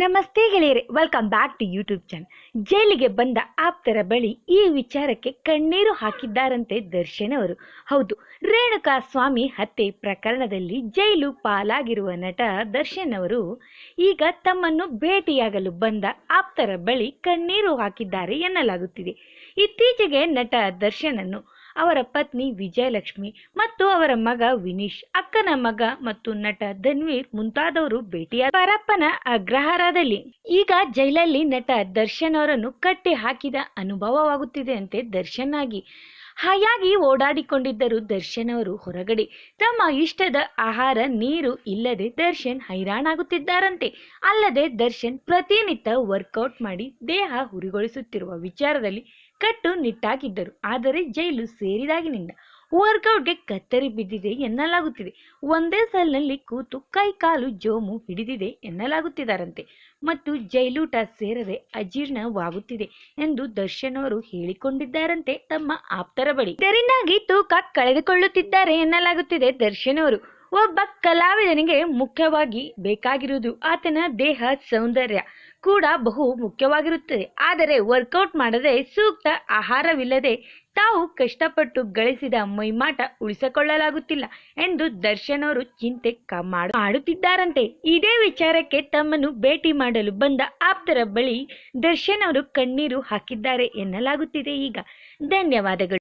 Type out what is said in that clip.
ನಮಸ್ತೆ ಗೆಳೆಯರೆ welcome back to YouTube channel ಜೈಲಿಗೆ ಬಂದ ಆಪ್ತರ ಬಳಿ ಈ ವಿಚಾರಕ್ಕೆ ಕಣ್ಣೀರು ಹಾಕಿದ್ದಾರಂತೆ ದರ್ಶನ್ ಅವರು. ಹೌದು, ರೇಣುಕಾ ಸ್ವಾಮಿ ಹತ್ಯೆ ಪ್ರಕರಣದಲ್ಲಿ ಜೈಲು ಪಾಲಾಗಿರುವ ನಟ ದರ್ಶನ್ ಅವರು ಈಗ ತಮ್ಮನ್ನು ಭೇಟಿಯಾಗಲು ಬಂದ ಆಪ್ತರ ಬಳಿ ಕಣ್ಣೀರು ಹಾಕಿದ್ದಾರೆ ಎನ್ನಲಾಗುತ್ತಿದೆ. ಇತ್ತೀಚೆಗೆ ನಟ ದರ್ಶನನ್ನು ಅವರ ಪತ್ನಿ ವಿಜಯಲಕ್ಷ್ಮಿ ಮತ್ತು ಅವರ ಮಗ ವಿನೀಶ್, ಅಕ್ಕನ ಮಗ ಮತ್ತು ನಟ ಧನ್ವೀರ್ ಮುಂತಾದವರು ಭೇಟಿಯಾದ ಪರಪ್ಪನ ಅಗ್ರಹಾರದಲ್ಲಿ. ಈಗ ಜೈಲಲ್ಲಿ ನಟ ದರ್ಶನ್ ಅವರನ್ನು ಕಟ್ಟಿ ಹಾಕಿದ ಅನುಭವವಾಗುತ್ತಿದೆ ಅಂತೆ ದರ್ಶನ್ ಆಗಿ. ಹಾಯಾಗಿ ಓಡಾಡಿಕೊಂಡಿದ್ದರು ದರ್ಶನ್ ಅವರು. ಹೊರಗಡೆ ತಮ್ಮ ಇಷ್ಟದ ಆಹಾರ, ನೀರು ಇಲ್ಲದೆ ದರ್ಶನ್ ಹೈರಾಣಾಗುತ್ತಿದ್ದಾರಂತೆ. ಅಲ್ಲದೆ ದರ್ಶನ್ ಪ್ರತಿನಿತ್ಯ ವರ್ಕೌಟ್ ಮಾಡಿ ದೇಹ ಹುರಿಗೊಳಿಸುತ್ತಿರುವ ವಿಚಾರದಲ್ಲಿ ಕಟ್ಟು ನಿಟ್ಟಾಗಿದ್ದರು ಆದರೆ ಜೈಲು ಸೇರಿದಾಗಿನಿಂದ ವರ್ಕೌಟ್ಗೆ ಕತ್ತರಿ ಬಿದ್ದಿದೆ ಎನ್ನಲಾಗುತ್ತಿದೆ. ಒಂದೇ ಸಾಲಿನಲ್ಲಿ ಕೂತು ಕೈ ಕಾಲು ಜೋಮು ಹಿಡಿದಿದೆ ಎನ್ನಲಾಗುತ್ತಿದ್ದಾರಂತೆ ಮತ್ತು ಜೈಲೂಟ ಸೇರದೆ ಅಜೀರ್ಣವಾಗುತ್ತಿದೆ ಎಂದು ದರ್ಶನ್ ಅವರು ಹೇಳಿಕೊಂಡಿದ್ದಾರಂತೆ ತಮ್ಮ ಆಪ್ತರ ಬಳಿ. ಇದರಿಂದಾಗಿ ತೂಕ ಕಳೆದುಕೊಳ್ಳುತ್ತಿದ್ದಾರೆ ಎನ್ನಲಾಗುತ್ತಿದೆ ದರ್ಶನ್ ಅವರು ಒಬ್ಬ ಕಲಾವಿದನಿಗೆ ಮುಖ್ಯವಾಗಿ ಬೇಕಾಗಿರುವುದು ಆತನ ದೇಹ ಸೌಂದರ್ಯ ಕೂಡ ಬಹು ಮುಖ್ಯವಾಗಿರುತ್ತದೆ. ಆದರೆ ವರ್ಕೌಟ್ ಮಾಡದೆ ಸೂಕ್ತ ಆಹಾರವಿಲ್ಲದೆ ತಾವು ಕಷ್ಟಪಟ್ಟು ಗಳಿಸಿದ ಮೈಮಾಟ ಉಳಿಸಿಕೊಳ್ಳಲಾಗುತ್ತಿಲ್ಲ ಎಂದು ದರ್ಶನ್ ಅವರು ಚಿಂತೆ ಮಾಡುತ್ತಿದ್ದಾರಂತೆ. ಇದೇ ವಿಚಾರಕ್ಕೆ ತಮ್ಮನ್ನು ಭೇಟಿ ಮಾಡಲು ಬಂದ ಆಪ್ತರ ಬಳಿ ದರ್ಶನ್ ಅವರು ಕಣ್ಣೀರು ಹಾಕಿದ್ದಾರೆ ಎನ್ನಲಾಗುತ್ತಿದೆ ಈಗ. ಧನ್ಯವಾದಗಳು.